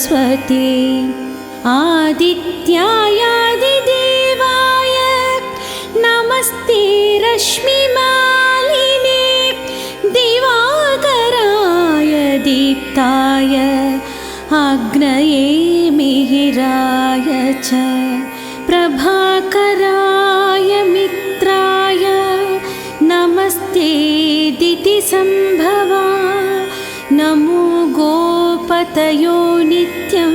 विवस्वते आदित्यायादिदेवाय नमस्ते रश्मिमालिने दिवाकराय दीप्ताय अग्नये मिहिराय च प्रभाकराय मित्राय नमस्ते दितिसम्भवा गोपतयो नित्यं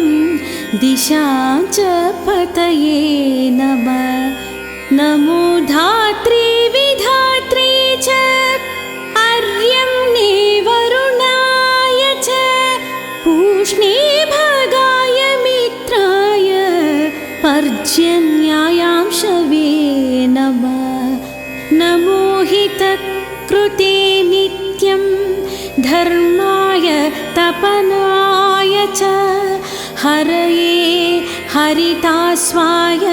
दिशा च पतये नमः। नमो धात्री विधात्री च अर्यं वरुणाय च पूष्णे भगाय मित्राय पर्जन्यायांशवे नमः। नमो हितकृते नित्यं धर्माय तपनाय च। हरये हरितास्वाय।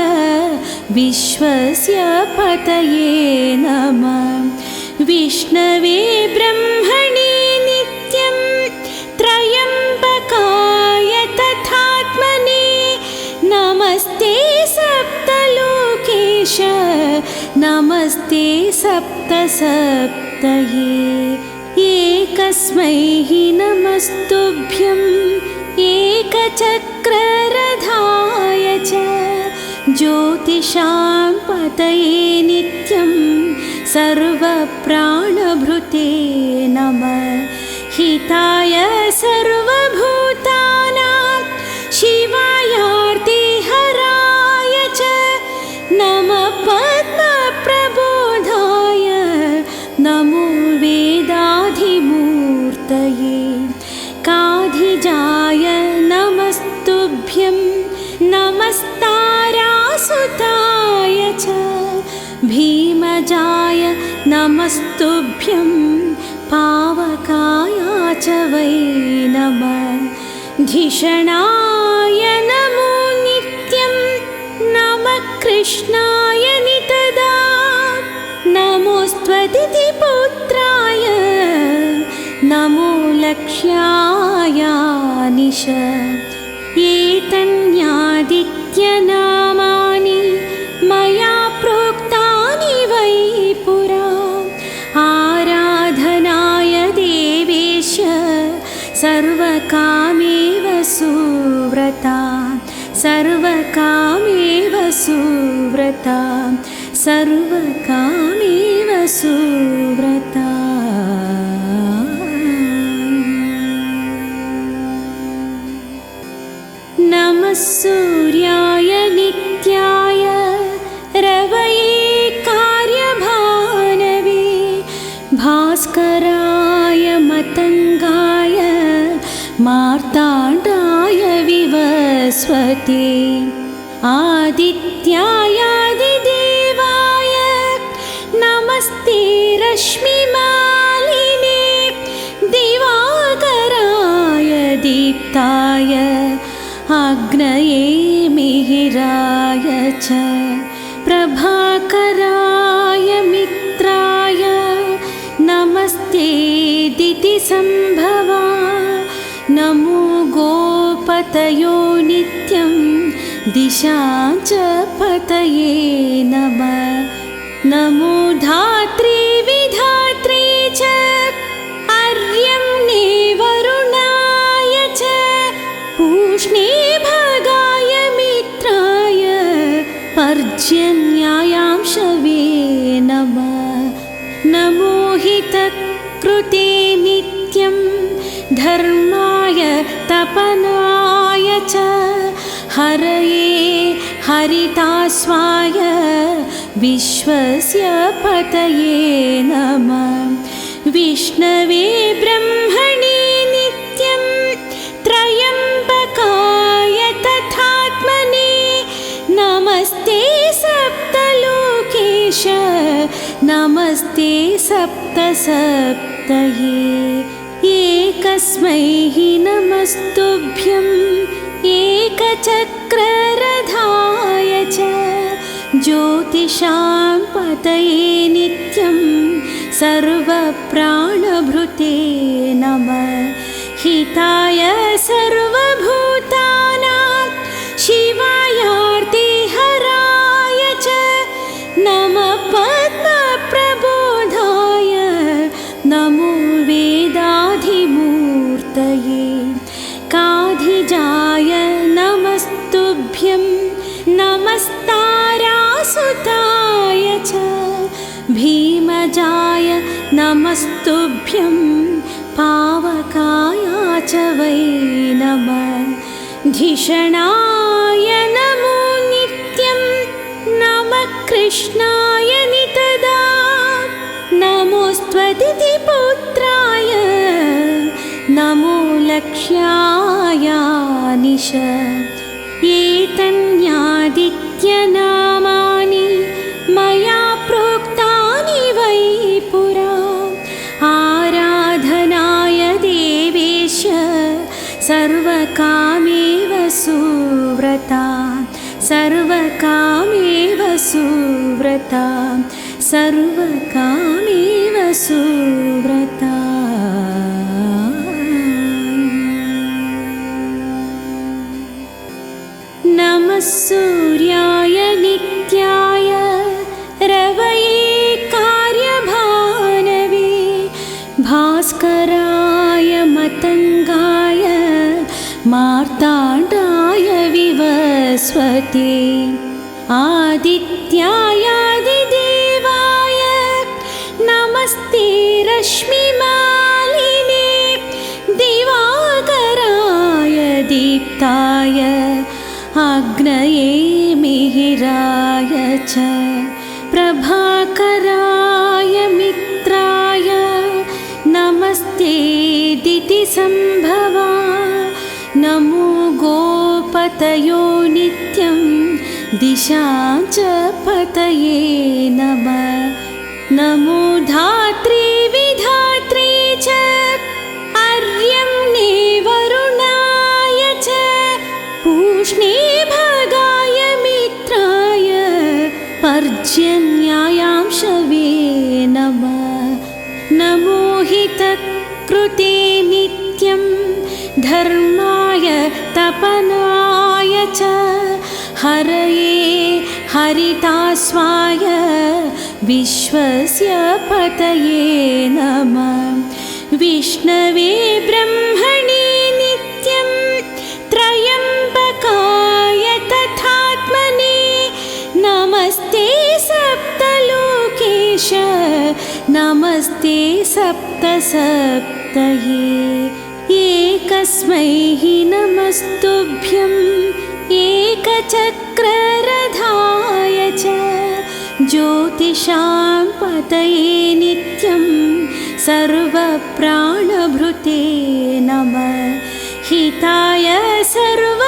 विश्वस्य पतये नमः। विष्णवे ब्रह्मणे नित्यं त्रयम्बकाय तथात्मने। नमस्ते सप्तलोकेश। नमस्ते सप्तसप्तये हि नमस्तुभ्यम् एकचक्ररथाय च ज्योतिषां पतये नित्यं सर्वप्राणभृते नमः। हिताय सर्वभूतानां नमस्तुभ्यं पावकाय च वै नमः धिषणाय नमो नित्यं नमः कृष्णाय नितदा नमोस्त्वदितिपुत्राय नमो लक्ष्याय निश एतन्यादित्यनामानि मया सर्वकामेव सुव्रता सर्वकामेव सुव्रता सर्वकामेव सुव्रता। नमः विवस्वते आदित्यायादिदेवाय नमस्ते रश्मिमालिने दिवाकराय दीप्ताय अग्नये मिहिराय च प्रभाकराय मित्राय नमस्ते दितिसम्भवा नमो गोपतयो दिशा च पतये नमः। नमो धात्री विधात्री च। अर्यं वरुणाय च। पूष्णे भगाय मित्राय। पर्जन्यायांशवे नमः। नमो हितकृते नित्यं। धर्माय तपनाय च हरये हरितास्वाय विश्वस्य पतये नमः। विष्णवे ब्रह्मणे नित्यं त्रयम्बकाय तथात्मने नमस्ते सप्तलोकेश नमस्ते सप्तसप्तये। एकस्मै हि नमस्तुभ्यम् एकचक्ररथाय च ज्योतिषां पतये नित्यं सर्वप्राणभृते नमः। हिताय सर्वभूतानां नमस्तारासुताय च भीमजाय नमस्तुभ्यं पावकाय च वै नमः धिषणाय नमो नित्यं नमः कृष्णाय नितदा नमोस्त्वदिति पुत्राय नमो लक्ष्याय निश सर्वकामेव सुव्रता सर्वकामेव सुव्रता सर्वकामेव सुव्रता। नमः सूर्याय नित्याय रवये कार्यभानवे भास्कराय मतङ्गाय मार्ताण्डाय विवस्वते। आदित्यायादिदेवाय नमस्ते रश्मिमालिने। दिवाकराय दीप्ताय अग्नये मिहिराय च। प्रभाकराय मित्राय नमस्ते दितिसम्भवा गोपतयो नित्यं दिशा च पतये नमः। नमो धात्री विधात्री च अर्यं वरुणाय च पूष्णे भगाय मित्राय पर्जन्यायांशवे नमः। नमो हितकृते नित्यं धर्माय तपनाय च हरये हरितास्वाय विश्वस्य पतये नमः। विष्णवे ब्रह्मणे नित्यं त्रयम्बकाय तथात्मने नमस्ते सप्तलोकेश नमस्ते सप्तसप्तये। एकस्मै हि नमस्तुभ्यं एकचक्ररथाय च ज्योतिषां पतये नित्यं सर्वप्राणभृते नमः। हिताय सर्वभूतानां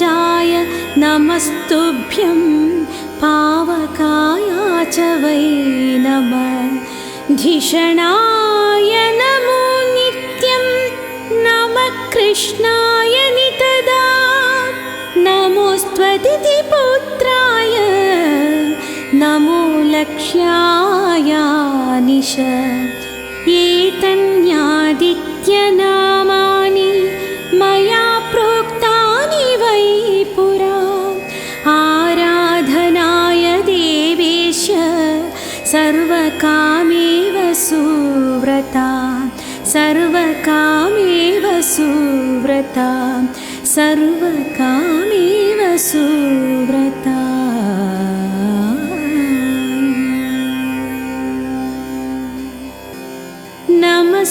भीमजाय नमस्तुभ्यं पावकाय च वै नमः। धिषणाय नमो नित्यं नमः कृष्णाय नितदा। नमोस्त्वदिति पुत्राय नमो लक्ष्याय निश सर्वकामेव सुव्रता सर्वकामेव सुव्रता। नमः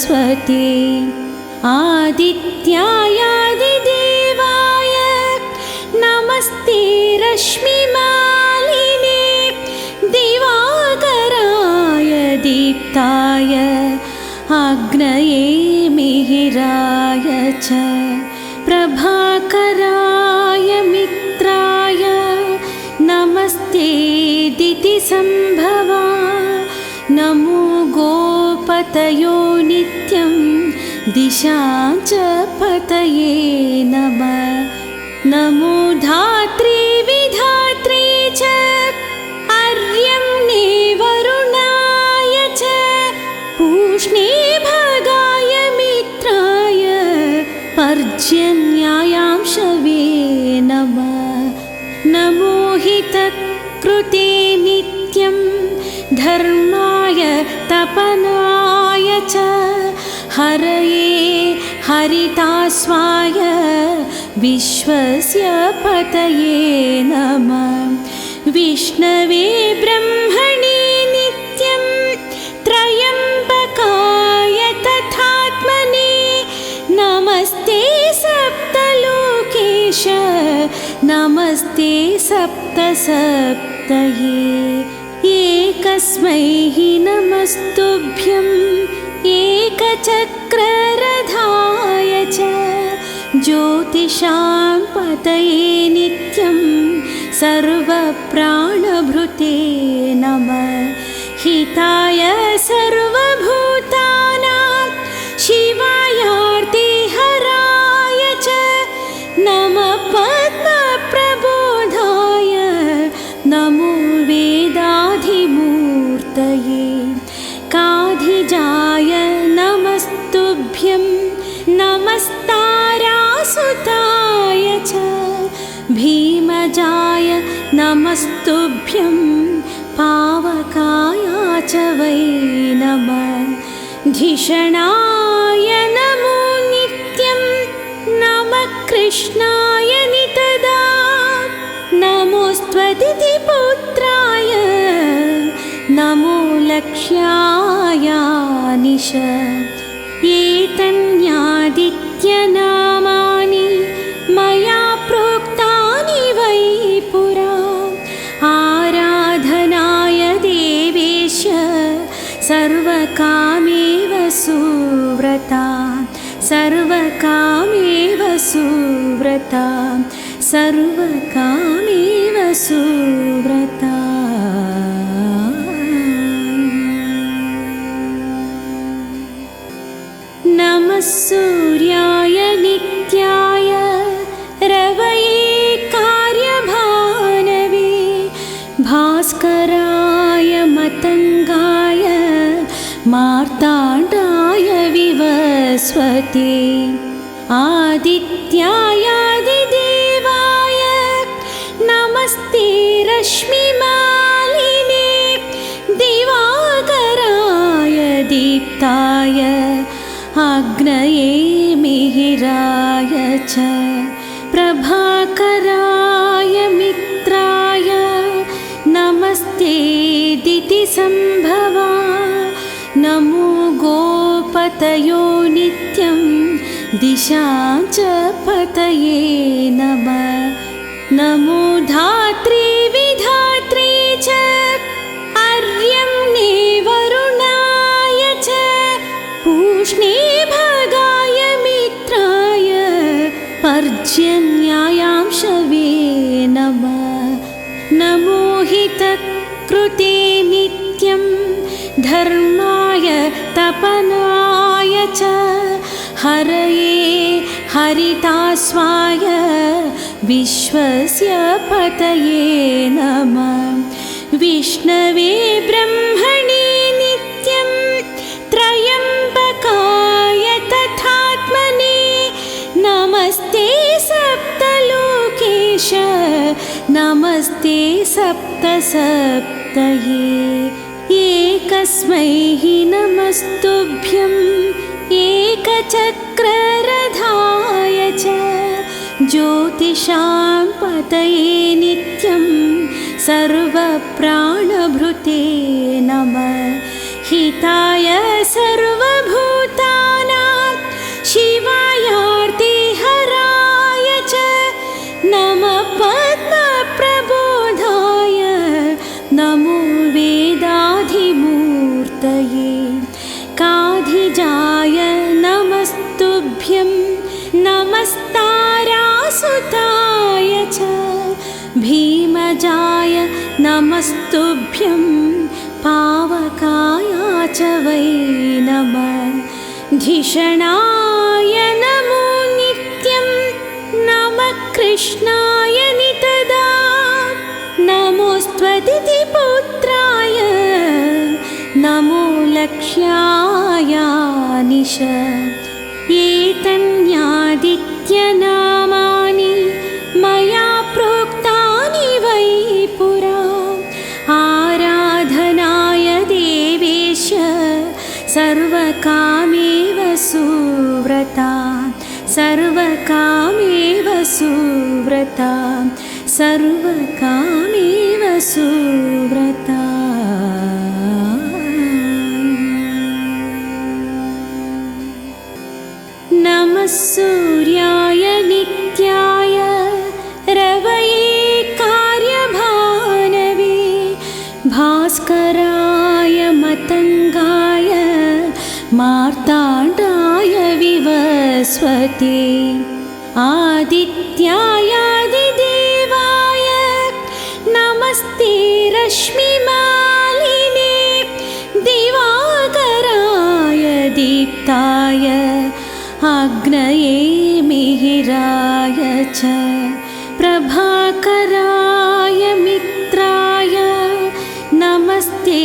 विवस्वते आदित्यायादिदेवाय नमस्ते रश्मिमालिने दिवाकराय दीप्ताय अग्नये मिहिराय च प्रभाकराय मित्राय नमस्ते दितिसम्भवा गोपतयो नित्यं दिशा च पतये नमः। नमो धात्री विधात्री च अर्यं वरुणाय च पूष्णे भगाय मित्राय पर्जन्यायां शवे नमः। नमो हि तत्कृते नित्यं धर्माय तपनाय च। हरये हरितास्वाय। विश्वस्य पतये नमः। विष्णवे ब्रह्मणे नित्यं त्रयम्बकाय तथात्मने। नमस्ते सप्तलोकेश। नमस्ते सप्तसप्तये हि नमस्तुभ्यम् एकचक्ररथाय च ज्योतिषां पतये नित्यं सर्वप्राणभृते नमः। हिताय सर्वभूतानां नमस्तुभ्यं पावकाय च वै नमः धिषणाय नमो नित्यं नमः कृष्णाय नितदा नमोस्त्वदितिपुत्राय नमो लक्ष्याय निश सर्वकामेव सुव्रता सर्वकामेव सुव्रता। नमः विवस्वते आदित्यायादिदेवाय नमस्ते रश्मिमालिने दिवाकराय दीप्ताय अग्नये मिहिराय च प्रभाकराय मित्राय नमस्ते दितिसम्भवा नमो गोपतयो च पतये नमः। नमो धात्री विधात्री च अर्यं वरुणाय च पूष्णे भगाय मित्राय पर्जन्यायां शवे नमः। नमो हि तत्कृते नित्यं धर्माय तपनाय च हरये हरितास्वाय विश्वस्य पतये नमः। विष्णवे ब्रह्मणे नित्यं त्रयम्बकाय तथात्मने नमस्ते सप्तलोकेश नमस्ते सप्तसप्तये। एकस्मै नमस्तुभ्यम् एकचक्ररथाय च ज्योतिषां पतये नित्यं सर्वप्राणभृते नमः। हिताय सर्वभूतानां सुताय च भीमजाय नमस्तुभ्यं पावकाय च वै नमः। धिषणाय नमो नित्यं नमः कृष्णाय नितदा। नमोस्त्वदितिपुत्राय नमो लक्ष्यायानिश। एतन्यादित्यनामा। सर्वकामेव सुव्रता सर्वकामेव सुव्रता सर्वकामेव सुव्रता नमः सूर्याय मार्ताण्डाय विवस्वते आदित्यायादिदेवाय नमस्ते रश्मिमालिने दिवाकराय दीप्ताय अग्नये मिहिराय च प्रभाकराय मित्राय नमस्ते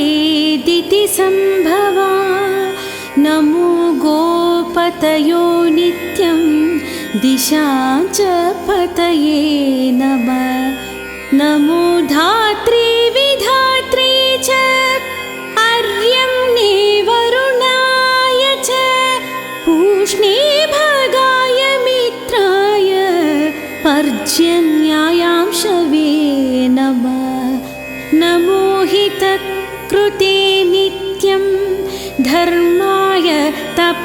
दितिसम्भवा नमो गोपतयो नित्यं दिशा च पतये नमः। नमो धात्री विधात्री च अर्यं वरुणाय च पूष्णे भगाय मित्राय पर्जन्यायांशवे नमः। नमो हितकृते नित्यं धर्माय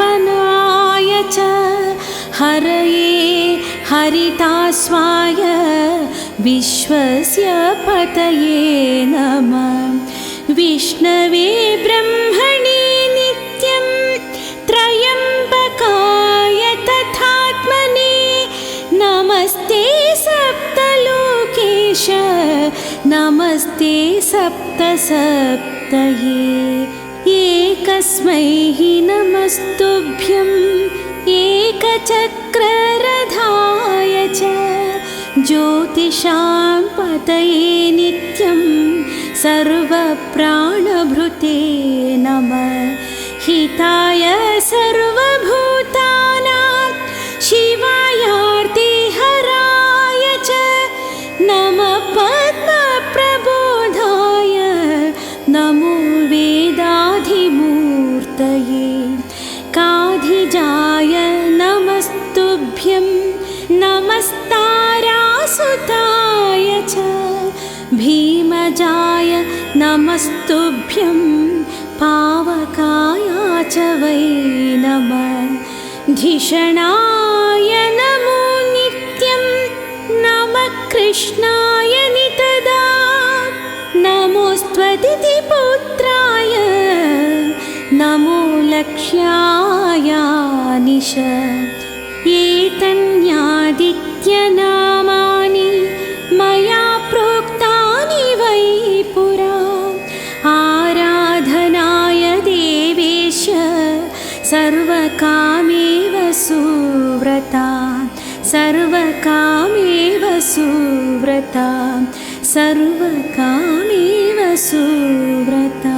तपनाय च हरये हरितास्वाय विश्वस्य पतये नमः। विष्णवे ब्रह्मणे नित्यं त्रयम्बकाय तथात्मने नमस्ते सप्तलोकेश नमस्ते सप्तसप्तये हि नमस्तुभ्यम् एकचक्ररथाय च ज्योतिषां पतये नित्यं सर्वप्राणभृते नमः। हिताय सर्वभूतानां नमस्तुभ्यं पावकाय च वै नमः। धिषणाय नमो नित्यं नमः कृष्णाय नितदा। नमोस्त्वदितिपुत्राय नमो लक्ष्याय निश एतन्यादित्यनामानि सर्वकामेव सुव्रता सर्वकामेव सुव्रता